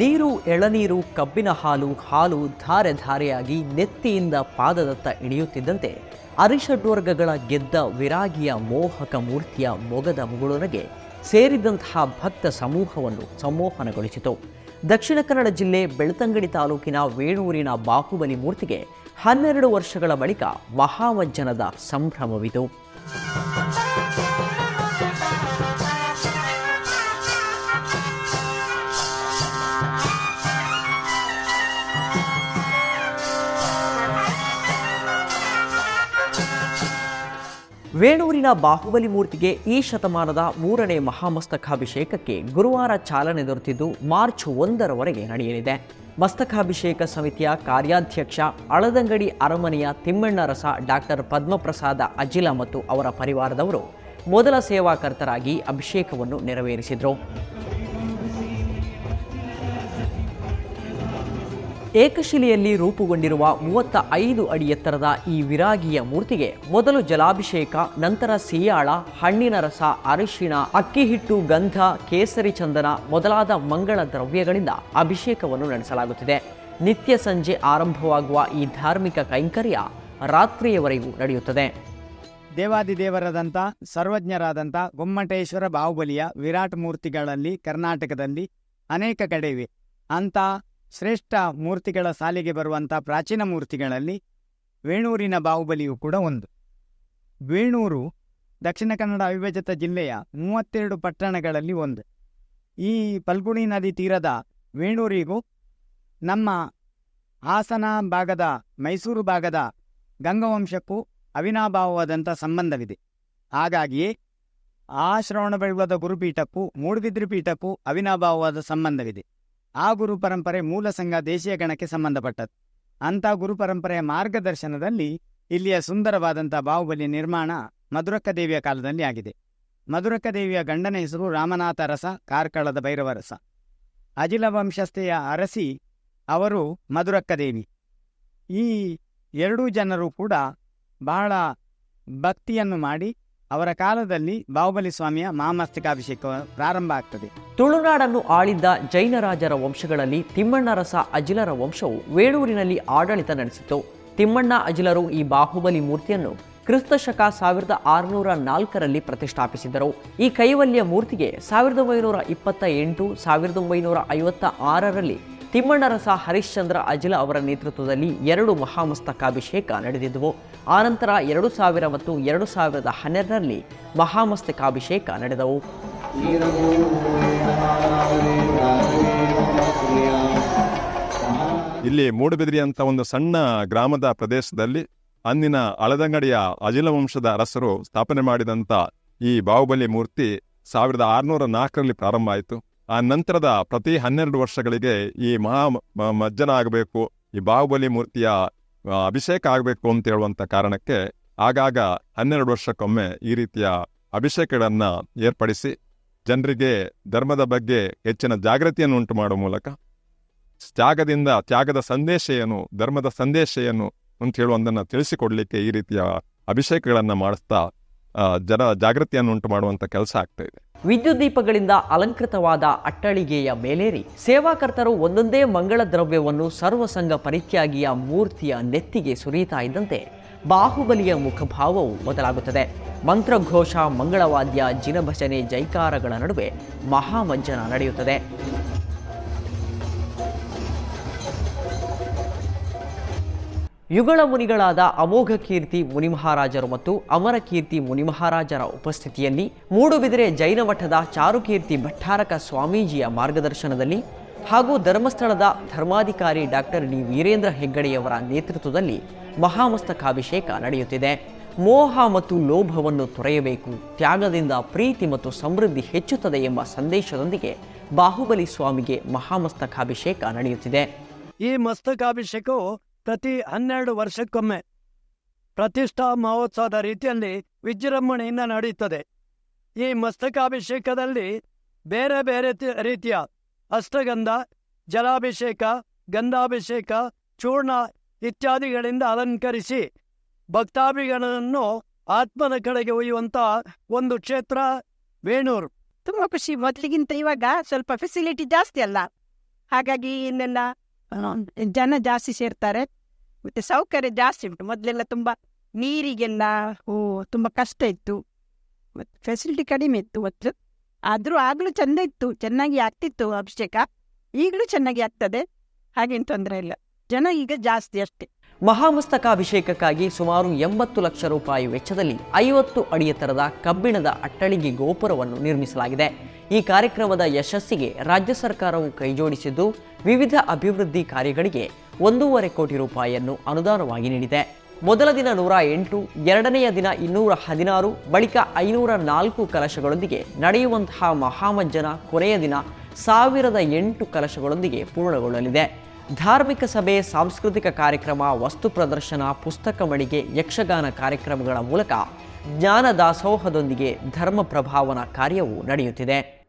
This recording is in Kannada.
ನೀರು, ಎಳನೀರು, ಕಬ್ಬಿನ ಹಾಲು ಹಾಲು ಧಾರೆ ಧಾರೆಯಾಗಿ ನೆತ್ತಿಯಿಂದ ಪಾದದತ್ತ ಇಳಿಯುತ್ತಿದ್ದಂತೆ ಅರಿಷಡ್ವರ್ಗಗಳ ಗೆದ್ದ ವಿರಾಗಿಯ ಮೋಹಕ ಮೂರ್ತಿಯ ಮೊಗದ ಮುಗುಳೊನಗೆ ಸೇರಿದಂತಹ ಭಕ್ತ ಸಮೂಹವನ್ನು ಸಂಮೋಹನಗೊಳಿಸಿತು. ದಕ್ಷಿಣ ಕನ್ನಡ ಜಿಲ್ಲೆ ಬೆಳ್ತಂಗಡಿ ತಾಲೂಕಿನ ವೇಣೂರಿನ ಬಾಹುಬಲಿ ಮೂರ್ತಿಗೆ ಹನ್ನೆರಡು ವರ್ಷಗಳ ಬಳಿಕ ಮಹಾವಜ್ಜನದ ಸಂಭ್ರಮವಿತು ವೇಣೂರಿನ ಬಾಹುಬಲಿ ಮೂರ್ತಿಗೆ ಈ ಶತಮಾನದ ಮೂರನೇ ಮಹಾಮಸ್ತಕಾಭಿಷೇಕಕ್ಕೆ ಗುರುವಾರ ಚಾಲನೆ ದೊರೆತಿದ್ದು ಮಾರ್ಚ್ ಒಂದರವರೆಗೆ ನಡೆಯಲಿದೆ. ಮಸ್ತಕಾಭಿಷೇಕ ಸಮಿತಿಯ ಕಾರ್ಯಾಧ್ಯಕ್ಷ, ಅಳದಂಗಡಿ ಅರಮನೆಯ ತಿಮ್ಮಣ್ಣರಸ ಡಾಕ್ಟರ್ ಪದ್ಮಪ್ರಸಾದ ಅಜಿಲ ಮತ್ತು ಅವರ ಪರಿವಾರದವರು ಮೊದಲ ಸೇವಾಕರ್ತರಾಗಿ ಅಭಿಷೇಕವನ್ನು ನೆರವೇರಿಸಿದರು. ಏಕಶಿಲೆಯಲ್ಲಿ ರೂಪುಗೊಂಡಿರುವ ಮೂವತ್ತ ಐದು ಅಡಿ ಎತ್ತರದ ಈ ವಿರಾಗಿಯ ಮೂರ್ತಿಗೆ ಮೊದಲು ಜಲಾಭಿಷೇಕ, ನಂತರ ಸಿಯಾಳ, ಹಣ್ಣಿನ ರಸ, ಅರಿಶಿಣ, ಅಕ್ಕಿ ಹಿಟ್ಟು, ಗಂಧ, ಕೇಸರಿ ಚಂದನ ಮೊದಲಾದ ಮಂಗಳ ದ್ರವ್ಯಗಳಿಂದ ಅಭಿಷೇಕವನ್ನು ನಡೆಸಲಾಗುತ್ತಿದೆ. ನಿತ್ಯ ಸಂಜೆ ಆರಂಭವಾಗುವ ಈ ಧಾರ್ಮಿಕ ಕೈಂಕರ್ಯ ರಾತ್ರಿಯವರೆಗೂ ನಡೆಯುತ್ತದೆ. ದೇವಾದಿದೇವರಾದಂಥ, ಸರ್ವಜ್ಞರಾದಂಥ ಗೊಮ್ಮಟೇಶ್ವರ ಬಾಹುಬಲಿಯ ವಿರಾಟ್ ಮೂರ್ತಿಗಳಲ್ಲಿ ಕರ್ನಾಟಕದಲ್ಲಿ ಅನೇಕ ಕಡೆ ಇವೆ. ಅಂಥ ಶ್ರೇಷ್ಠ ಮೂರ್ತಿಗಳ ಸಾಲಿಗೆ ಬರುವಂಥ ಪ್ರಾಚೀನ ಮೂರ್ತಿಗಳಲ್ಲಿ ವೇಣೂರಿನ ಬಾಹುಬಲಿಯು ಕೂಡ ಒಂದು. ವೇಣೂರು ದಕ್ಷಿಣ ಕನ್ನಡ ಅವಿಭಜಿತ ಜಿಲ್ಲೆಯ ಮೂವತ್ತೆರಡು ಪಟ್ಟಣಗಳಲ್ಲಿ ಒಂದು. ಈ ಪಲ್ಗುಣಿ ನದಿ ತೀರದ ವೇಣೂರಿಗೂ ನಮ್ಮ ಹಾಸನ ಭಾಗದ ಮೈಸೂರು ಭಾಗದ ಗಂಗವಂಶಕ್ಕೂ ಅವಿನಾಭಾವವಾದಂಥ ಸಂಬಂಧವಿದೆ. ಹಾಗಾಗಿಯೇ ಆ ಶ್ರವಣಬೆಳಗೊಳದ ಗುರುಪೀಠಕ್ಕೂ ಮೂಡುಬಿದ್ರಿ ಪೀಠಕ್ಕೂ ಅವಿನಾಭಾವವಾದ ಸಂಬಂಧವಿದೆ. ಆ ಗುರು ಪರಂಪರೆ ಮೂಲ ಸಂಘ ದೇಶೀಯ ಗಣಕ್ಕೆ ಸಂಬಂಧಪಟ್ಟದ್ದು. ಅಂಥ ಗುರು ಪರಂಪರೆಯ ಮಾರ್ಗದರ್ಶನದಲ್ಲಿ ಇಲ್ಲಿಯ ಸುಂದರವಾದಂಥ ಬಾಹುಬಲಿ ನಿರ್ಮಾಣ ಮಧುರಕ್ಕ ದೇವಿಯ ಕಾಲದಲ್ಲಿ ಆಗಿದೆ. ಮಧುರಕ್ಕ ದೇವಿಯ ಗಂಡನ ಹೆಸರು ರಾಮನಾಥ ರಸ, ಕಾರ್ಕಳದ ಭೈರವರಸ ಅಜಿಲ ವಂಶಸ್ಥೆಯ ಅರಸಿ ಅವರು ಮಧುರಕ್ಕ ದೇವಿ. ಈ ಎರಡೂ ಜನರು ಕೂಡ ಬಹಳ ಭಕ್ತಿಯನ್ನು ಮಾಡಿ ಅವರ ಕಾಲದಲ್ಲಿ ಬಾಹುಬಲಿ ಸ್ವಾಮಿಯ ಮಹಾಮಸ್ತಕಾಭಿಷೇಕ ಪ್ರಾರಂಭ ಆಗ್ತದೆ. ತುಳುನಾಡನ್ನು ಆಳಿದ್ದ ಜೈನ ರಾಜರ ವಂಶಗಳಲ್ಲಿ ತಿಮ್ಮಣ್ಣರಸ ಅಜಿಲರ ವಂಶವು ವೇಳೂರಿನಲ್ಲಿ ಆಡಳಿತ ನಡೆಸಿತು. ತಿಮ್ಮಣ್ಣ ಅಜಿಲರು ಈ ಬಾಹುಬಲಿ ಮೂರ್ತಿಯನ್ನು ಕ್ರಿಸ್ತ ಶಕ ಸಾವಿರದ ಆರುನೂರ ನಾಲ್ಕರಲ್ಲಿ ಪ್ರತಿಷ್ಠಾಪಿಸಿದರು. ಈ ಕೈವಲ್ಯ ಮೂರ್ತಿಗೆ ಸಾವಿರದ ಒಂಬೈನೂರ ಇಪ್ಪತ್ತ ಎಂಟು, ಸಾವಿರದ ಒಂಬೈನೂರ ಐವತ್ತ ಆರರಲ್ಲಿ ತಿಮ್ಮಣ್ಣರಸ ಹರಿಶ್ಚಂದ್ರ ಅಜಿಲ ಅವರ ನೇತೃತ್ವದಲ್ಲಿ ಎರಡು ಮಹಾಮಸ್ತಕಾಭಿಷೇಕ ನಡೆದಿದ್ದವು ಆನಂತರ ಎರಡು ಸಾವಿರ ಮತ್ತು ಎರಡು ಸಾವಿರದ ಹನ್ನೆರಡರಲ್ಲಿ ಮಹಾಮಸ್ತಕಾಭಿಷೇಕ ನಡೆದವು. ಇಲ್ಲಿ ಮೂಡಬಿದ್ರಿ ಅಂತ ಒಂದು ಸಣ್ಣ ಗ್ರಾಮದ ಪ್ರದೇಶದಲ್ಲಿ ಅಂದಿನ ಅಳದಂಗಡಿಯ ಅಜಿಲ ವಂಶದ ಅರಸರು ಸ್ಥಾಪನೆ ಮಾಡಿದಂಥ ಈ ಬಾಹುಬಲಿ ಮೂರ್ತಿ ಸಾವಿರದ ಆರುನೂರ ನಾಲ್ಕರಲ್ಲಿ ಪ್ರಾರಂಭ ಆಯಿತು. ಆ ನಂತರದ ಪ್ರತಿ ಹನ್ನೆರಡು ವರ್ಷಗಳಿಗೆ ಈ ಮಹಾ ಮಜ್ಜನ ಆಗಬೇಕು ಈ ಬಾಹುಬಲಿ ಮೂರ್ತಿಯ ಅಭಿಷೇಕ ಆಗಬೇಕು ಅಂತ ಹೇಳುವಂಥ ಕಾರಣಕ್ಕೆ ಆಗಾಗ ಹನ್ನೆರಡು ವರ್ಷಕ್ಕೊಮ್ಮೆ ಈ ರೀತಿಯ ಅಭಿಷೇಕಗಳನ್ನು ಏರ್ಪಡಿಸಿ ಜನರಿಗೆ ಧರ್ಮದ ಬಗ್ಗೆ ಹೆಚ್ಚಿನ ಜಾಗೃತಿಯನ್ನು ಉಂಟು ಮಾಡುವ ಮೂಲಕ ತ್ಯಾಗದಿಂದ ತ್ಯಾಗದ ಸಂದೇಶ ಏನು ಧರ್ಮದ ಸಂದೇಶ ಏನು ಅಂತ ಹೇಳುವಂದನ್ನು ತಿಳಿಸಿಕೊಡಲಿಕ್ಕೆ ಈ ರೀತಿಯ ಅಭಿಷೇಕಗಳನ್ನು ಮಾಡಿಸ್ತಾ ಜನ ಜಾಗೃತಿಯನ್ನು ಉಂಟು ಮಾಡುವಂಥ ಕೆಲಸ ಆಗ್ತಾ ಇದೆ. ವಿದ್ಯುತ್ ದೀಪಗಳಿಂದ ಅಲಂಕೃತವಾದ ಅಟ್ಟಳಿಗೆಯ ಮೇಲೇರಿ. ಸೇವಾಕರ್ತರು ಒಂದೊಂದೇ ಮಂಗಳ ದ್ರವ್ಯವನ್ನು ಸರ್ವಸಂಗ ಪರಿತ್ಯಾಗಿಯ ಮೂರ್ತಿಯ ನೆತ್ತಿಗೆ ಸುರಿಯುತ್ತಾ ಇದ್ದಂತೆ ಬಾಹುಬಲಿಯ ಮುಖಭಾವವು ಬದಲಾಗುತ್ತದೆ. ಮಂತ್ರಘೋಷ ಮಂಗಳವಾದ್ಯ ಜಿನಭಜನೆ ಜೈಕಾರಗಳ ನಡುವೆ ಮಹಾಮಜ್ಜನ ನಡೆಯುತ್ತದೆ. ಯುಗಳ ಮುನಿಗಳಾದ ಅಮೋಘ ಕೀರ್ತಿ ಮುನಿಮಹಾರಾಜರು ಮತ್ತು ಅಮರ ಕೀರ್ತಿ ಮುನಿಮಹಾರಾಜರ ಉಪಸ್ಥಿತಿಯಲ್ಲಿ ಮೂಡುಬಿದಿರೆ ಜೈನ ಮಠದ ಚಾರುಕೀರ್ತಿ ಭಟ್ಟಾರಕ ಸ್ವಾಮೀಜಿಯ ಮಾರ್ಗದರ್ಶನದಲ್ಲಿ ಹಾಗೂ ಧರ್ಮಸ್ಥಳದ ಧರ್ಮಾಧಿಕಾರಿ ಡಾಕ್ಟರ್ ಡಿ ವೀರೇಂದ್ರ ಹೆಗ್ಗಡೆಯವರ ನೇತೃತ್ವದಲ್ಲಿ ಮಹಾಮಸ್ತಕಾಭಿಷೇಕ ನಡೆಯುತ್ತಿದೆ. ಮೋಹ ಮತ್ತು ಲೋಭವನ್ನು ತೊರೆಯಬೇಕು, ತ್ಯಾಗದಿಂದ ಪ್ರೀತಿ ಮತ್ತು ಸಮೃದ್ಧಿ ಹೆಚ್ಚುತ್ತದೆ ಎಂಬ ಸಂದೇಶದೊಂದಿಗೆ ಬಾಹುಬಲಿ ಸ್ವಾಮಿಗೆ ಮಹಾಮಸ್ತಕಾಭಿಷೇಕ ನಡೆಯುತ್ತಿದೆ. ಈ ಮಸ್ತಕಾಭಿಷೇಕವು ಪ್ರತಿ ಹನ್ನೆರಡು ವರ್ಷಕ್ಕೊಮ್ಮೆ ಪ್ರತಿಷ್ಠಾ ಮಹೋತ್ಸವದ ರೀತಿಯಲ್ಲಿ ವಿಜೃಂಭಣೆಯಿಂದ ನಡೆಯುತ್ತದೆ. ಈ ಮಸ್ತಕಾಭಿಷೇಕದಲ್ಲಿ ಬೇರೆ ಬೇರೆ ರೀತಿಯ ಅಷ್ಟಗಂಧ, ಜಲಾಭಿಷೇಕ, ಗಂಧಾಭಿಷೇಕ, ಚೂರ್ಣ ಇತ್ಯಾದಿಗಳಿಂದ ಅಲಂಕರಿಸಿ ಭಕ್ತಾಭಿಗಳನ್ನು ಆತ್ಮದ ಕಡೆಗೆ ಒಯ್ಯುವಂತ ಒಂದು ಕ್ಷೇತ್ರ ವೇಣೂರು. ತುಂಬಾ ಖುಷಿ. ಮೊದಲಿಗಿಂತ ಇವಾಗ ಸ್ವಲ್ಪ ಫೆಸಿಲಿಟಿ ಜಾಸ್ತಿ ಅಲ್ಲ. ಹಾಗಾಗಿ ಇನ್ನೆಲ್ಲ ಜನ ಜಾಸ್ತಿ ಸೇರ್ತಾರೆ. ಮತ್ತೆ ಸೌಕರ್ಯ ಜಾಸ್ತಿ ಉಂಟು. ಮೊದಲೆಲ್ಲ ತುಂಬ ನೀರಿಗೆಲ್ಲ ಓ ತುಂಬ ಕಷ್ಟ ಇತ್ತು. ಮತ್ತು ಫೆಸಿಲಿಟಿ ಕಡಿಮೆ ಇತ್ತು ಮೊದಲು ಆದರೂ ಆಗಲೂ ಚೆಂದ ಇತ್ತು. ಚೆನ್ನಾಗಿ ಆಗ್ತಿತ್ತು ಅಭಿಷೇಕ. ಈಗಲೂ ಚೆನ್ನಾಗಿ ಆಗ್ತದೆ. ಹಾಗೇನು ತೊಂದರೆ ಇಲ್ಲ. ಜನ ಈಗ ಜಾಸ್ತಿ ಅಷ್ಟೇ. ಮಹಾಮಸ್ತಕಾಭಿಷೇಕಕ್ಕಾಗಿ ಸುಮಾರು ಎಂಬತ್ತು ಲಕ್ಷ ರೂಪಾಯಿ ವೆಚ್ಚದಲ್ಲಿ ಐವತ್ತು ಅಡಿ ಎತ್ತರದ ಕಬ್ಬಿಣದ ಅಟ್ಟಳಿಗೆ ಗೋಪುರವನ್ನು ನಿರ್ಮಿಸಲಾಗಿದೆ. ಈ ಕಾರ್ಯಕ್ರಮದ ಯಶಸ್ಸಿಗೆ ರಾಜ್ಯ ಸರ್ಕಾರವು ಕೈಜೋಡಿಸಿದ್ದು ವಿವಿಧ ಅಭಿವೃದ್ಧಿ ಕಾರ್ಯಗಳಿಗೆ ಒಂದೂವರೆ ಕೋಟಿ ರೂಪಾಯಿಯನ್ನು ಅನುದಾನವಾಗಿ ನೀಡಿದೆ. ಮೊದಲ ದಿನ ನೂರ ಎಂಟು, ಎರಡನೆಯ ದಿನ ಇನ್ನೂರ ಹದಿನಾರು, ಬಳಿಕ ಐನೂರ ನಾಲ್ಕು ಕಲಶಗಳೊಂದಿಗೆ ನಡೆಯುವಂತಹ ಮಹಾಮಜ್ಜನ ಕೊನೆಯ ದಿನ ಸಾವಿರದ ಎಂಟು ಕಲಶಗಳೊಂದಿಗೆ ಪೂರ್ಣಗೊಳ್ಳಲಿದೆ. ಧಾರ್ಮಿಕ ಸಭೆ, ಸಾಂಸ್ಕೃತಿಕ ಕಾರ್ಯಕ್ರಮ, ವಸ್ತು ಪ್ರದರ್ಶನ, ಪುಸ್ತಕ ಮಳಿಗೆ, ಯಕ್ಷಗಾನ ಕಾರ್ಯಕ್ರಮಗಳ ಮೂಲಕ ಜ್ಞಾನ ದಾಸೋಹದೊಂದಿಗೆ ಧರ್ಮ ಪ್ರಭಾವನ ಕಾರ್ಯವು ನಡೆಯುತ್ತಿದೆ.